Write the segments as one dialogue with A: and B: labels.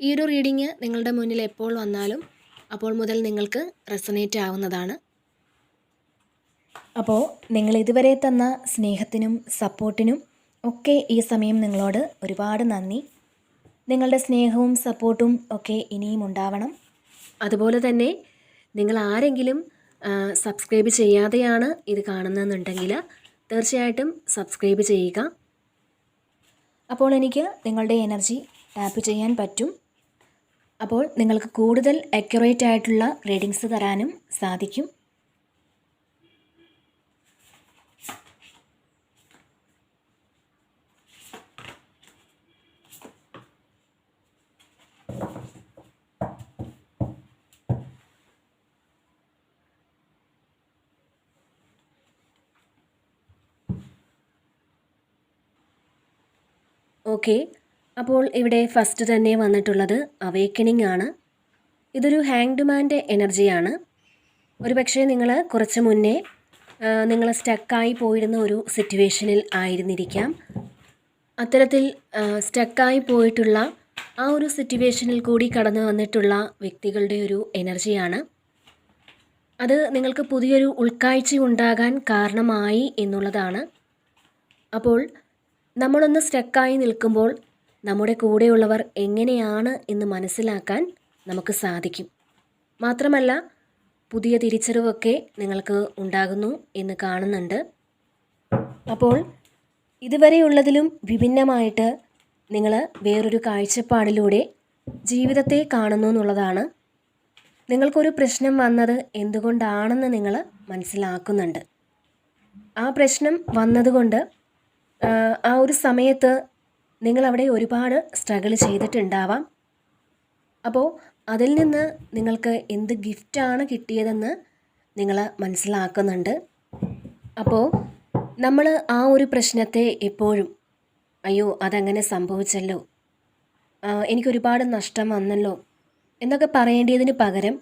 A: ഈ ഒരു റീഡിങ് നിങ്ങളുടെ മുന്നിൽ എപ്പോൾ വന്നാലും അപ്പോൾ മുതൽ നിങ്ങൾക്ക് റെസനേറ്റ് ആവുന്നതാണ്. അപ്പോൾ നിങ്ങൾ ഇതുവരെ തന്ന സ്നേഹത്തിനും സപ്പോർട്ടിനും ഒക്കെ ഈ സമയം നിങ്ങളോട് ഒരുപാട് നന്ദി. നിങ്ങളുടെ സ്നേഹവും സപ്പോർട്ടും ഒക്കെ ഇനിയും ഉണ്ടാവണം. അതുപോലെ തന്നെ നിങ്ങൾ ആരെങ്കിലും സബ്സ്ക്രൈബ് ചെയ്യാതെയാണ് ഇത് കാണുന്നതെന്നുണ്ടെങ്കിൽ തീർച്ചയായിട്ടും സബ്സ്ക്രൈബ് ചെയ്യുക. അപ്പോൾ എനിക്ക് നിങ്ങളുടെ എനർജി ടാപ്പ് ചെയ്യാൻ പറ്റും. അപ്പോൾ നിങ്ങൾക്ക് കൂടുതൽ അക്യുറേറ്റ് ആയിട്ടുള്ള റീഡിങ്സ് തരാനും സാധിക്കും. ഓക്കെ അപ്പോൾ ഇവിടെ ഫസ്റ്റ് തന്നെ വന്നിട്ടുള്ളത് അവേക്കണിംഗ് ആണ്. ഇതൊരു ഹാങ്ഡ്മാന്റെ എനർജിയാണ് ഒരുപക്ഷെ നിങ്ങൾ കുറച്ച് മുന്നേ നിങ്ങൾ സ്റ്റക്കായി പോയിരുന്ന ഒരു സിറ്റുവേഷനിൽ ആയിരുന്നിരിക്കാം. അത്തരത്തിൽ സ്റ്റക്കായി പോയിട്ടുള്ള ആ ഒരു സിറ്റുവേഷനിൽ കൂടി കടന്നു വന്നിട്ടുള്ള വ്യക്തികളുടെ ഒരു എനർജിയാണ് അത് നിങ്ങൾക്ക് പുതിയൊരു ഉൾക്കാഴ്ച ഉണ്ടാകാൻ കാരണമായി എന്നുള്ളതാണ്. അപ്പോൾ നമ്മളൊന്ന് സ്റ്റക്കായി നിൽക്കുമ്പോൾ നമ്മുടെ കൂടെയുള്ളവർ എങ്ങനെയാണ് എന്ന് മനസ്സിലാക്കാൻ നമുക്ക് സാധിക്കും. മാത്രമല്ല പുതിയ തിരിച്ചറിവൊക്കെ നിങ്ങൾക്ക് ഉണ്ടാകുന്നു എന്ന് കാണുന്നുണ്ട്. അപ്പോൾ ഇതുവരെയുള്ളതിലും വിഭിന്നമായിട്ട് നിങ്ങൾ വേറൊരു കാഴ്ചപ്പാടിലൂടെ ജീവിതത്തെ കാണുന്നു എന്നുള്ളതാണ്. നിങ്ങൾക്കൊരു പ്രശ്നം വന്നത് എന്തുകൊണ്ടാണെന്ന് നിങ്ങൾ മനസ്സിലാക്കുന്നുണ്ട്. ആ പ്രശ്നം വന്നതുകൊണ്ട് ആ ഒരു സമയത്ത് നിങ്ങളവിടെ ഒരുപാട് സ്ട്രഗിൾ ചെയ്തിട്ടുണ്ടാവാം. അപ്പോൾ അതിൽ നിന്ന് നിങ്ങൾക്ക് എന്ത് ഗിഫ്റ്റാണ് കിട്ടിയതെന്ന് നിങ്ങൾ മനസ്സിലാക്കുന്നുണ്ട്. അപ്പോൾ നമ്മൾ ആ ഒരു പ്രശ്നത്തെ എപ്പോഴും അയ്യോ അതങ്ങനെ സംഭവിച്ചല്ലോ. എനിക്കൊരുപാട് നഷ്ടം വന്നല്ലോ. എന്നൊക്കെ പറയേണ്ടതിന് പകരം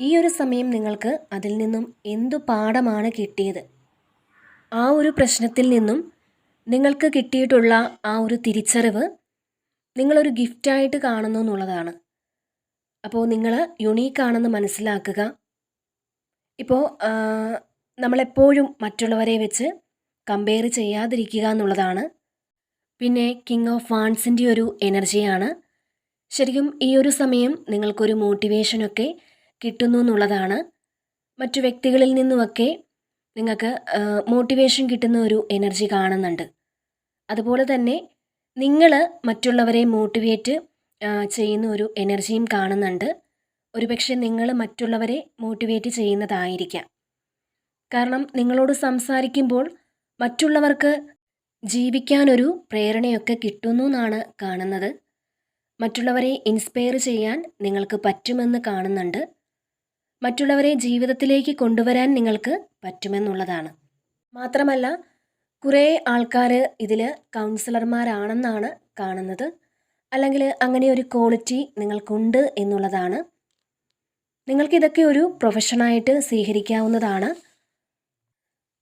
A: ഈ ഒരു സമയം നിങ്ങൾക്ക് അതിൽ നിന്നും എന്തു പാഠമാണ് കിട്ടിയത്? ആ ഒരു പ്രശ്നത്തിൽ നിന്നും നിങ്ങൾക്ക് കിട്ടിയിട്ടുള്ള ആ ഒരു തിരിച്ചറിവ് നിങ്ങളൊരു ഗിഫ്റ്റായിട്ട് കാണുന്നു എന്നുള്ളതാണ്. അപ്പോൾ നിങ്ങൾ യുണീക്കാണെന്ന് മനസ്സിലാക്കുക. ഇപ്പോൾ നമ്മളെപ്പോഴും മറ്റുള്ളവരെ വെച്ച് കമ്പയർ ചെയ്യാതിരിക്കുക എന്നുള്ളതാണ്. പിന്നെ കിങ് ഓഫ് വാൺസിന്റെ ഒരു എനർജിയാണ്. ശരിക്കും ഈ ഒരു സമയം നിങ്ങൾക്കൊരു മോട്ടിവേഷനൊക്കെ കിട്ടുന്നു എന്നുള്ളതാണ്. മറ്റു വ്യക്തികളിൽ നിന്നുമൊക്കെ നിങ്ങൾക്ക് മോട്ടിവേഷൻ കിട്ടുന്ന ഒരു എനർജി കാണുന്നുണ്ട്. അതുപോലെ തന്നെ നിങ്ങൾ മറ്റുള്ളവരെ മോട്ടിവേറ്റ് ചെയ്യുന്ന ഒരു എനർജിയും കാണുന്നുണ്ട്. ഒരുപക്ഷെ നിങ്ങൾ മറ്റുള്ളവരെ മോട്ടിവേറ്റ് ചെയ്യുന്നതായിരിക്കാം. കാരണം നിങ്ങളോട് സംസാരിക്കുമ്പോൾ മറ്റുള്ളവർക്ക് ജീവിക്കാനൊരു പ്രേരണയൊക്കെ കിട്ടുന്നു എന്നാണ് കാണുന്നത്. മറ്റുള്ളവരെ ഇൻസ്പയർ ചെയ്യാൻ നിങ്ങൾക്ക് പറ്റുമെന്ന് കാണുന്നുണ്ട്. മറ്റുള്ളവരെ ജീവിതത്തിലേക്ക് കൊണ്ടുവരാൻ നിങ്ങൾക്ക് പറ്റുമെന്നുള്ളതാണ്. മാത്രമല്ല കുറേ ആൾക്കാർ ഇതിൽ കൗൺസിലർമാരാണെന്നാണ് കാണുന്നത്. അല്ലെങ്കിൽ അങ്ങനെ ഒരു ക്വാളിറ്റി നിങ്ങൾക്കുണ്ട് എന്നുള്ളതാണ്. നിങ്ങൾക്കിതൊക്കെ ഒരു പ്രൊഫഷനായിട്ട് സ്വീകരിക്കാവുന്നതാണ്.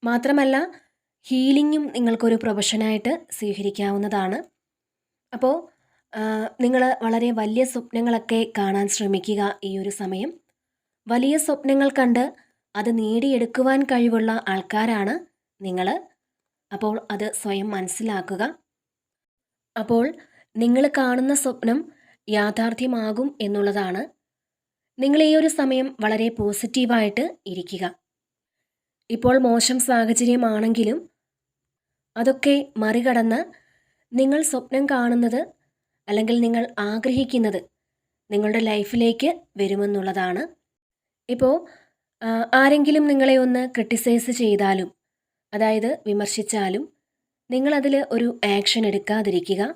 A: മാത്രമല്ല ഹീലിങ്ങും നിങ്ങൾക്കൊരു പ്രൊഫഷനായിട്ട് സ്വീകരിക്കാവുന്നതാണ്. അപ്പോൾ നിങ്ങൾ വളരെ വലിയ സ്വപ്നങ്ങളൊക്കെ കാണാൻ ശ്രമിക്കുക ഈ ഒരു സമയം. വലിയ സ്വപ്നങ്ങൾ കണ്ട് അത് നേടിയെടുക്കുവാൻ കഴിവുള്ള ആൾക്കാരാണ് നിങ്ങൾ അപ്പോൾ അത് സ്വയം മനസ്സിലാക്കുക. അപ്പോൾ നിങ്ങൾ കാണുന്ന സ്വപ്നം യാഥാർത്ഥ്യമാകും എന്നുള്ളതാണ്. നിങ്ങൾ ഈ ഒരു സമയം വളരെ പോസിറ്റീവായിട്ട് ഇരിക്കുക. ഇപ്പോൾ മോശം സാഹചര്യമാണെങ്കിലും അതൊക്കെ മറികടന്ന് നിങ്ങൾ സ്വപ്നം കാണുന്നത് അല്ലെങ്കിൽ നിങ്ങൾ ആഗ്രഹിക്കുന്നത് നിങ്ങളുടെ ലൈഫിലേക്ക് വരുമെന്നുള്ളതാണ്. ഇപ്പോൾ ആരെങ്കിലും നിങ്ങളെ ഒന്ന് ക്രിട്ടിസൈസ് ചെയ്താലും അതായത് വിമർശിച്ചാലും നിങ്ങളതിൽ ഒരു ആക്ഷൻ എടുക്കാതിരിക്കുക.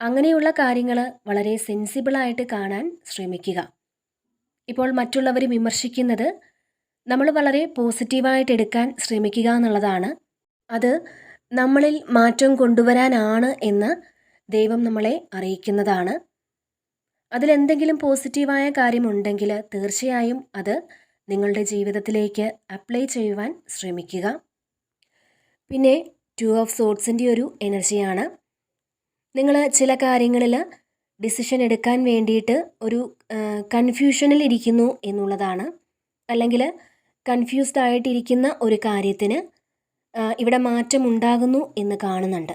A: അങ്ങനെയുള്ള കാര്യങ്ങൾ വളരെ സെൻസിബിളായിട്ട് കാണാൻ ശ്രമിക്കുക. ഇപ്പോൾ മറ്റുള്ളവർ വിമർശിക്കുന്നത് നമ്മൾ വളരെ പോസിറ്റീവായിട്ട് എടുക്കാൻ ശ്രമിക്കുക എന്നുള്ളതാണ്. അത് നമ്മളിൽ മാറ്റം കൊണ്ടുവരാനാണ് എന്ന് ദൈവം നമ്മളെ അറിയിക്കുന്നതാണ്. അതിലെന്തെങ്കിലും പോസിറ്റീവായ കാര്യമുണ്ടെങ്കിൽ തീർച്ചയായും അത് നിങ്ങളുടെ ജീവിതത്തിലേക്ക് അപ്ലൈ ചെയ്യുവാൻ ശ്രമിക്കുക. പിന്നെ ടു ഓഫ് സോട്ട്സിന്റെ ഒരു എനർജിയാണ് നിങ്ങൾ ചില കാര്യങ്ങളിൽ ഡിസിഷൻ എടുക്കാൻ വേണ്ടിയിട്ട് ഒരു കൺഫ്യൂഷനിൽ ഇരിക്കുന്നു എന്നുള്ളതാണ്. അല്ലെങ്കിൽ കൺഫ്യൂസ്ഡ് ആയിട്ടിരിക്കുന്ന ഒരു കാര്യത്തിന് ഇവിടെ മാറ്റം ഉണ്ടാകുന്നു എന്ന് കാണുന്നുണ്ട്.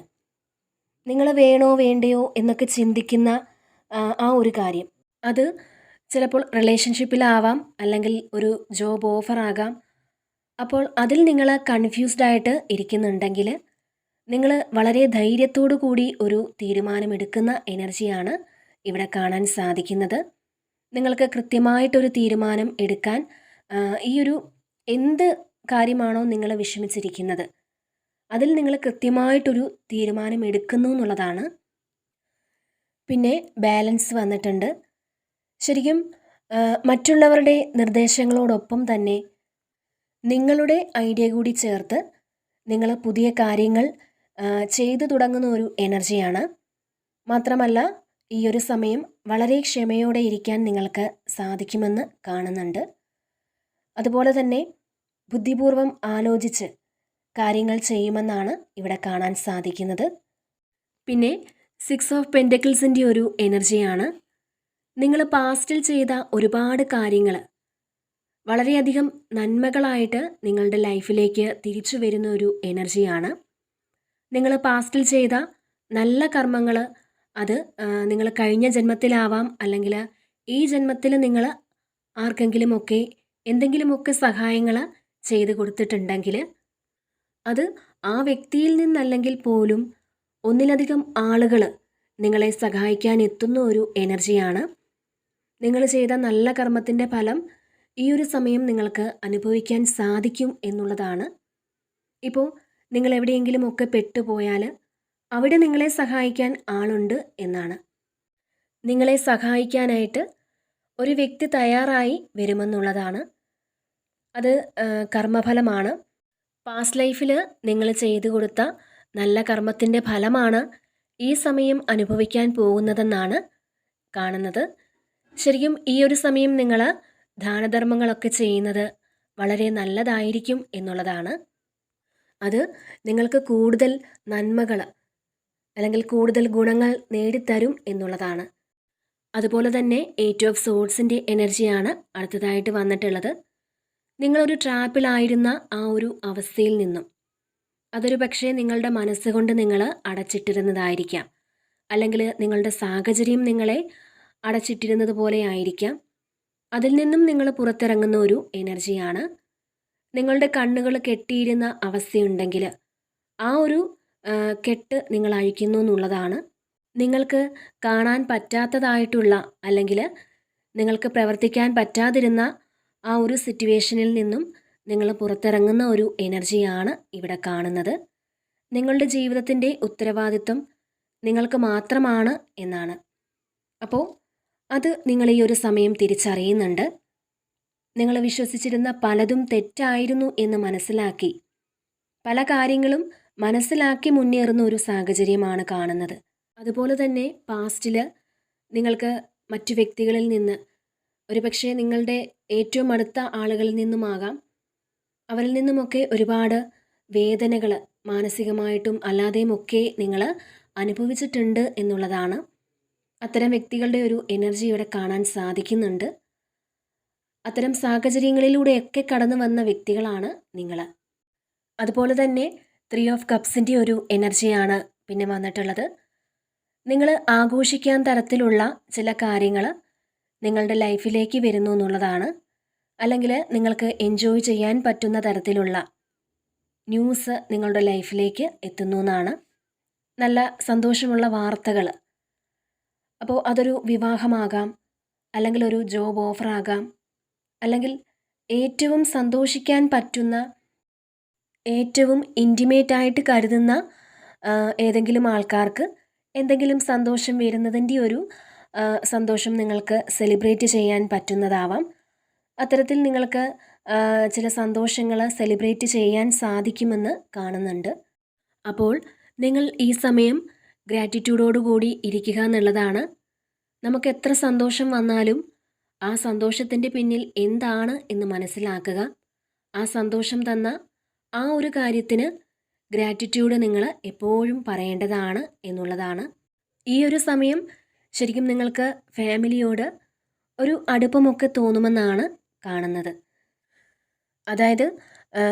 A: നിങ്ങൾ വേണോ വേണ്ടയോ എന്നൊക്കെ ചിന്തിക്കുന്ന ആ ഒരു കാര്യം. അത് ചിലപ്പോൾ റിലേഷൻഷിപ്പിലാവാം അല്ലെങ്കിൽ ഒരു ജോബ് ഓഫർ ആകാം അപ്പോൾ അതിൽ നിങ്ങൾ കൺഫ്യൂസ്ഡ് ആയിട്ട് ഇരിക്കുന്നുണ്ടെങ്കിൽ നിങ്ങൾ വളരെ ധൈര്യത്തോടു കൂടി ഒരു തീരുമാനമെടുക്കുന്ന എനർജിയാണ് ഇവിടെ കാണാൻ സാധിക്കുന്നത്. നിങ്ങൾക്ക് കൃത്യമായിട്ടൊരു തീരുമാനം എടുക്കാൻ ഈ ഒരു എന്ത് കാര്യമാണോ നിങ്ങൾ വിഷമിച്ചിരിക്കുന്നത്. അതിൽ നിങ്ങൾ കൃത്യമായിട്ടൊരു തീരുമാനം എടുക്കുന്നു എന്നുള്ളതാണ്. പിന്നെ ബാലൻസ് വന്നിട്ടുണ്ട്. ശരിക്കും മറ്റുള്ളവരുടെ നിർദ്ദേശങ്ങളോടൊപ്പം തന്നെ നിങ്ങളുടെ ഐഡിയ കൂടി ചേർത്ത് നിങ്ങൾ പുതിയ കാര്യങ്ങൾ ചെയ്തു തുടങ്ങുന്ന ഒരു എനർജിയാണ് മാത്രമല്ല ഈ ഒരു സമയം വളരെ ക്ഷമയോടെ ഇരിക്കാൻ നിങ്ങൾക്ക് സാധിക്കുമെന്ന് കാണുന്നുണ്ട്. അതുപോലെ തന്നെ ബുദ്ധിപൂർവം ആലോചിച്ച് കാര്യങ്ങൾ ചെയ്യുമെന്നാണ് ഇവിടെ കാണാൻ സാധിക്കുന്നത്. പിന്നെ സിക്സ് ഓഫ് പെൻഡക്കിൾസിന്റെ ഒരു എനർജിയാണ് നിങ്ങൾ പാസ്റ്റിൽ ചെയ്ത ഒരുപാട് കാര്യങ്ങൾ വളരെയധികം നന്മകളായിട്ട് നിങ്ങളുടെ ലൈഫിലേക്ക് തിരിച്ചു വരുന്ന ഒരു എനർജിയാണ്. നിങ്ങൾ പാസ്റ്റിൽ ചെയ്ത നല്ല കർമ്മങ്ങൾ അത് നിങ്ങൾ കഴിഞ്ഞ ജന്മത്തിലാവാം അല്ലെങ്കിൽ ഈ ജന്മത്തിൽ നിങ്ങൾ ആർക്കെങ്കിലുമൊക്കെ എന്തെങ്കിലുമൊക്കെ സഹായങ്ങൾ ചെയ്തു കൊടുത്തിട്ടുണ്ടെങ്കിൽ അത് ആ വ്യക്തിയിൽ നിന്നല്ലെങ്കിൽ പോലും ഒന്നിലധികം ആളുകൾ നിങ്ങളെ സഹായിക്കാൻ എത്തുന്ന ഒരു എനർജിയാണ്. നിങ്ങൾ ചെയ്ത നല്ല കർമ്മത്തിന്റെ ഫലം ഈ ഒരു സമയം നിങ്ങൾക്ക് അനുഭവിക്കാൻ സാധിക്കും എന്നുള്ളതാണ്. ഇപ്പോൾ നിങ്ങൾ എവിടെയെങ്കിലും ഒക്കെ പെട്ടുപോയാൽ അവിടെ നിങ്ങളെ സഹായിക്കാൻ ആളുണ്ട് എന്നാണ്. നിങ്ങളെ സഹായിക്കാനായിട്ട് ഒരു വ്യക്തി തയ്യാറായി വരുമെന്നുള്ളതാണ്. അത് കർമ്മഫലമാണ്. പാസ്റ്റ് ലൈഫിൽ നിങ്ങൾ ചെയ്തു കൊടുത്ത നല്ല കർമ്മത്തിന്റെ ഫലമാണ് ഈ സമയം അനുഭവിക്കാൻ പോകുന്നതെന്നാണ് കാണുന്നത്. ശരിക്കും ഈ ഒരു സമയം നിങ്ങൾ ദാനധർമ്മങ്ങളൊക്കെ ചെയ്യുന്നത് വളരെ നല്ലതായിരിക്കും എന്നുള്ളതാണ്. അത് നിങ്ങൾക്ക് കൂടുതൽ നന്മകൾ അല്ലെങ്കിൽ കൂടുതൽ ഗുണങ്ങൾ നേടിത്തരും എന്നുള്ളതാണ്. അതുപോലെ തന്നെ എയ്റ്റ് ഓഫ് സോഡ്സിന്റെ എനർജിയാണ് അടുത്തതായിട്ട് വന്നിട്ടുള്ളത്. നിങ്ങളൊരു ട്രാപ്പിലായിരുന്ന ആ ഒരു അവസ്ഥയിൽ നിന്നും അതൊരു പക്ഷേ നിങ്ങളുടെ മനസ്സുകൊണ്ട് നിങ്ങൾ അടച്ചിട്ടിരുന്നതായിരിക്കാം. അല്ലെങ്കിൽ നിങ്ങളുടെ സാഹചര്യം നിങ്ങളെ അടച്ചിട്ടിരുന്നത് പോലെ ആയിരിക്കാം. അതിൽ നിന്നും നിങ്ങൾ പുറത്തിറങ്ങുന്ന ഒരു എനർജിയാണ്. നിങ്ങളുടെ കണ്ണുകൾ കെട്ടിയിരുന്ന അവസ്ഥയുണ്ടെങ്കിൽ ആ ഒരു കെട്ട് നിങ്ങൾ അഴിക്കുന്നു എന്നുള്ളതാണ്. നിങ്ങൾക്ക് കാണാൻ പറ്റാത്തതായിട്ടുള്ള അല്ലെങ്കിൽ നിങ്ങൾക്ക് പ്രവർത്തിക്കാൻ പറ്റാതിരുന്ന ആ ഒരു സിറ്റുവേഷനിൽ നിന്നും നിങ്ങൾ പുറത്തിറങ്ങുന്ന ഒരു എനർജിയാണ് ഇവിടെ കാണുന്നത്. നിങ്ങളുടെ ജീവിതത്തിന്റെ ഉത്തരവാദിത്വം നിങ്ങൾക്ക് മാത്രമാണ് എന്നാണ്. അപ്പോൾ അത് നിങ്ങൾ ഈ ഒരു സമയം തിരിച്ചറിയുന്നുണ്ട്. നിങ്ങൾ വിശ്വസിച്ചിരുന്ന പലതും തെറ്റായിരുന്നു എന്ന് മനസ്സിലാക്കി. പല കാര്യങ്ങളും മനസ്സിലാക്കി മുന്നേറുന്ന ഒരു സാഹചര്യമാണ് കാണുന്നത്. അതുപോലെ തന്നെ പാസ്റ്റിൽ നിങ്ങൾക്ക് മറ്റു വ്യക്തികളിൽ നിന്ന് ഒരുപക്ഷെ നിങ്ങളുടെ ഏറ്റവും അടുത്ത ആളുകളിൽ നിന്നുമാകാം. അവരിൽ നിന്നുമൊക്കെ ഒരുപാട് വേദനകൾ മാനസികമായിട്ടും അല്ലാതെയുമൊക്കെ നിങ്ങൾ അനുഭവിച്ചിട്ടുണ്ട് എന്നുള്ളതാണ്. അത്തരം വ്യക്തികളുടെ ഒരു എനർജി ഇവിടെ കാണാൻ സാധിക്കുന്നുണ്ട്. അത്തരം സാഹചര്യങ്ങളിലൂടെയൊക്കെ കടന്നു വന്ന വ്യക്തികളാണ് നിങ്ങൾ. അതുപോലെ തന്നെ ത്രീ ഓഫ് കപ്സിന്റെ ഒരു എനർജിയാണ് പിന്നെ വന്നിട്ടുള്ളത്. നിങ്ങൾ ആഘോഷിക്കാൻ തരത്തിലുള്ള ചില കാര്യങ്ങൾ നിങ്ങളുടെ ലൈഫിലേക്ക് വരുന്നു എന്നുള്ളതാണ്. അല്ലെങ്കിൽ നിങ്ങൾക്ക് എൻജോയ് ചെയ്യാൻ പറ്റുന്ന തരത്തിലുള്ള ന്യൂസ് നിങ്ങളുടെ ലൈഫിലേക്ക് എത്തുന്നു എന്നാണ്. നല്ല സന്തോഷമുള്ള വാർത്തകൾ അപ്പോൾ അതൊരു വിവാഹമാകാം അല്ലെങ്കിൽ ഒരു ജോബ് ഓഫർ ആകാം അല്ലെങ്കിൽ ഏറ്റവും സന്തോഷിക്കാൻ പറ്റുന്ന ഏറ്റവും ഇന്റിമേറ്റ് ആയിട്ട് കരുതുന്ന ഏതെങ്കിലും ആൾക്കാർക്ക് എന്തെങ്കിലും സന്തോഷം വരുന്നതിന്റെ ഒരു സന്തോഷം നിങ്ങൾക്ക് സെലിബ്രേറ്റ് ചെയ്യാൻ പറ്റുന്നതാവാം. അത്തരത്തിൽ നിങ്ങൾക്ക് ചില സന്തോഷങ്ങൾ സെലിബ്രേറ്റ് ചെയ്യാൻ സാധിക്കുമെന്ന് കാണുന്നുണ്ട്. അപ്പോൾ നിങ്ങൾ ഈ സമയം ഗ്രാറ്റിറ്റ്യൂഡോടുകൂടി ഇരിക്കുക എന്നുള്ളതാണ്. നമുക്ക് എത്ര സന്തോഷം വന്നാലും ആ സന്തോഷത്തിന്റെ പിന്നിൽ എന്താണ് എന്ന് മനസ്സിലാക്കുക. ആ സന്തോഷം തന്ന ആ ഒരു കാര്യത്തിന് ഗ്രാറ്റിറ്റ്യൂഡ് നിങ്ങൾ എപ്പോഴും പറയേണ്ടതാണ് എന്നുള്ളതാണ്. ഈ ഒരു സമയം ശരിക്കും നിങ്ങൾക്ക് ഫാമിലിയോട് ഒരു അടുപ്പമൊക്കെ തോന്നുമെന്നാണ് കാണുന്നത്. അതായത്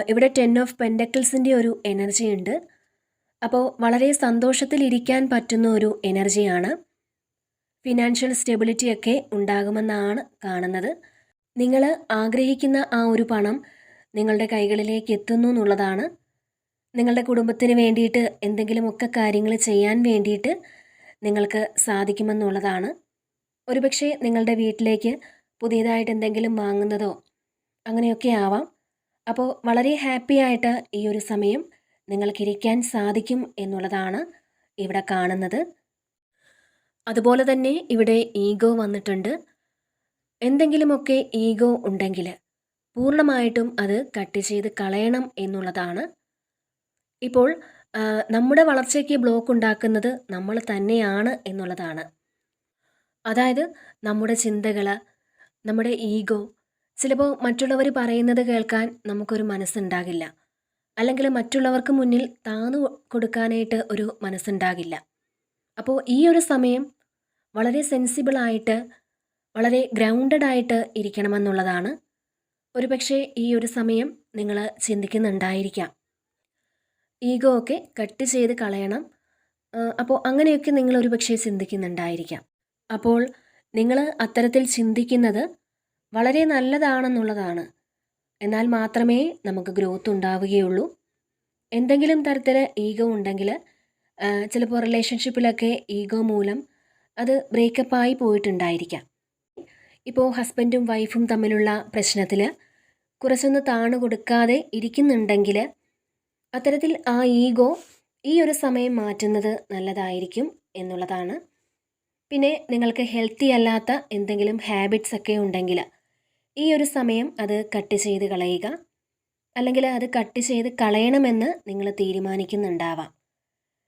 A: ഇവിടെ ടെൻ ഓഫ് പെൻഡക്കിൾസിന്റെ ഒരു എനർജി ഉണ്ട് അപ്പോൾ വളരെ സന്തോഷത്തിലിരിക്കാൻ പറ്റുന്ന ഒരു എനർജിയാണ്. ഫിനാൻഷ്യൽ സ്റ്റെബിലിറ്റി ഒക്കെ ഉണ്ടാകുമെന്നാണ് കാണുന്നത്. നിങ്ങൾ ആഗ്രഹിക്കുന്ന ആ ഒരു പണം നിങ്ങളുടെ കൈകളിലേക്ക് എത്തുന്നു എന്നുള്ളതാണ്. നിങ്ങളുടെ കുടുംബത്തിന് വേണ്ടിയിട്ട് എന്തെങ്കിലുമൊക്കെ കാര്യങ്ങൾ ചെയ്യാൻ വേണ്ടിയിട്ട് നിങ്ങൾക്ക് സാധിക്കുമെന്നുള്ളതാണ്. ഒരുപക്ഷെ നിങ്ങളുടെ വീട്ടിലേക്ക് പുതിയതായിട്ട് എന്തെങ്കിലും വാങ്ങുന്നതോ അങ്ങനെയൊക്കെ ആവാം. അപ്പോൾ വളരെ ഹാപ്പി ആയിട്ട് ഈ ഒരു സമയം നിങ്ങൾക്കിരിക്കാൻ സാധിക്കും എന്നുള്ളതാണ് ഇവിടെ കാണുന്നത്. അതുപോലെ തന്നെ ഇവിടെ ഈഗോ വന്നിട്ടുണ്ട്. എന്തെങ്കിലുമൊക്കെ ഈഗോ ഉണ്ടെങ്കിൽ പൂർണമായിട്ടും അത് കട്ട് ചെയ്ത് കളയണം എന്നുള്ളതാണ്. ഇപ്പോൾ നമ്മുടെ വളർച്ചയ്ക്ക് ബ്ലോക്ക് ഉണ്ടാക്കുന്നത് നമ്മൾ തന്നെയാണ് എന്നുള്ളതാണ്. അതായത് നമ്മുടെ ചിന്തകൾ നമ്മുടെ ഈഗോ ചിലപ്പോൾ മറ്റുള്ളവർ പറയുന്നത് കേൾക്കാൻ നമുക്കൊരു മനസ്സുണ്ടാകില്ല. അല്ലെങ്കിൽ മറ്റുള്ളവർക്ക് മുന്നിൽ താന്നു കൊടുക്കാനായിട്ട് ഒരു മനസ്സുണ്ടാകില്ല. അപ്പോൾ ഈ ഒരു സമയം വളരെ സെൻസിബിളായിട്ട് വളരെ ഗ്രൗണ്ടഡ് ആയിട്ട് ഇരിക്കണമെന്നുള്ളതാണ്. ഒരുപക്ഷെ ഈ ഒരു സമയം നിങ്ങൾ ചിന്തിക്കുന്നുണ്ടായിരിക്കാം. ഈഗോ ഒക്കെ കട്ട് ചെയ്ത് കളയണം. അപ്പോൾ അങ്ങനെയൊക്കെ നിങ്ങൾ ഒരുപക്ഷെ ചിന്തിക്കുന്നുണ്ടായിരിക്കാം. അപ്പോൾ നിങ്ങൾ അത്തരത്തിൽ ചിന്തിക്കുന്നത് വളരെ നല്ലതാണെന്നുള്ളതാണ്. എന്നാൽ മാത്രമേ നമുക്ക് ഗ്രോത്ത് ഉണ്ടാവുകയുള്ളൂ. എന്തെങ്കിലും തരത്തിൽ ഈഗോ ഉണ്ടെങ്കിൽ ചിലപ്പോൾ റിലേഷൻഷിപ്പിലൊക്കെ ഈഗോ മൂലം അത് ബ്രേക്കപ്പായി പോയിട്ടുണ്ടായിരിക്കാം. ഇപ്പോൾ ഹസ്ബൻഡും വൈഫും തമ്മിലുള്ള പ്രശ്നത്തിൽ കുറച്ചൊന്ന് താണു കൊടുക്കാതെ ഇരിക്കുന്നുണ്ടെങ്കിൽ അത്തരത്തിൽ ആ ഈഗോ ഈ ഒരു സമയം മാറ്റുന്നത് നല്ലതായിരിക്കും എന്നുള്ളതാണ്. പിന്നെ നിങ്ങൾക്ക് ഹെൽത്തി അല്ലാത്ത എന്തെങ്കിലും ഹാബിറ്റ്സ് ഒക്കെ ഉണ്ടെങ്കിൽ ഈ ഒരു സമയം അത് കട്ട് ചെയ്ത് കളയുക. അല്ലെങ്കിൽ അത് കട്ട് ചെയ്ത് കളയണമെന്ന് നിങ്ങൾ തീരുമാനിക്കുന്നുണ്ടാവാം.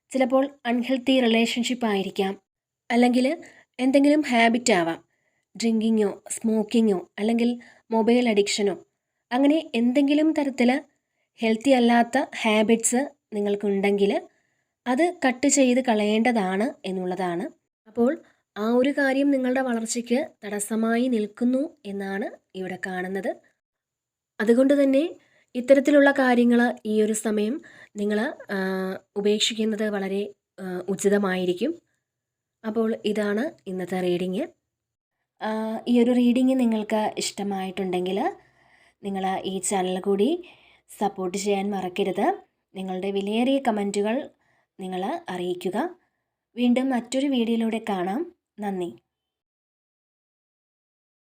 A: ചിലപ്പോൾ അൺഹെൽത്തി റിലേഷൻഷിപ്പ് ആയിരിക്കാം. അല്ലെങ്കിൽ എന്തെങ്കിലും ഹാബിറ്റ് ആവാം. ഡ്രിങ്കിങ്ങോ സ്മോക്കിങ്ങോ അല്ലെങ്കിൽ മൊബൈൽ അഡിക്ഷനോ അങ്ങനെ എന്തെങ്കിലും തരത്തിൽ ഹെൽത്തി അല്ലാത്ത ഹാബിറ്റ്സ് നിങ്ങൾക്കുണ്ടെങ്കിൽ അത് കട്ട് ചെയ്ത് കളയേണ്ടതാണ് എന്നുള്ളതാണ്. അപ്പോൾ ആ ഒരു കാര്യം നിങ്ങളുടെ വളർച്ചയ്ക്ക് തടസ്സമായി നിൽക്കുന്നു എന്നാണ് ഇവിടെ കാണുന്നത്. അതുകൊണ്ട് തന്നെ ഇത്തരത്തിലുള്ള കാര്യങ്ങൾ ഈ ഒരു സമയം നിങ്ങൾ ഉപേക്ഷിക്കുന്നത് വളരെ ഉചിതമായിരിക്കും. അപ്പോൾ ഇതാണ് ഇന്നത്തെ റീഡിങ്. ഈ ഒരു റീഡിങ് നിങ്ങൾക്ക് ഇഷ്ടമായിട്ടുണ്ടെങ്കിൽ നിങ്ങൾ ഈ ചാനൽ കൂടി സപ്പോർട്ട് ചെയ്യാൻ മറക്കരുത്. നിങ്ങളുടെ വിലയേറിയ കമന്റുകൾ നിങ്ങൾ അറിയിക്കുക. വീണ്ടും മറ്റൊരു വീഡിയോയിലൂടെ കാണാം. നന്ദി.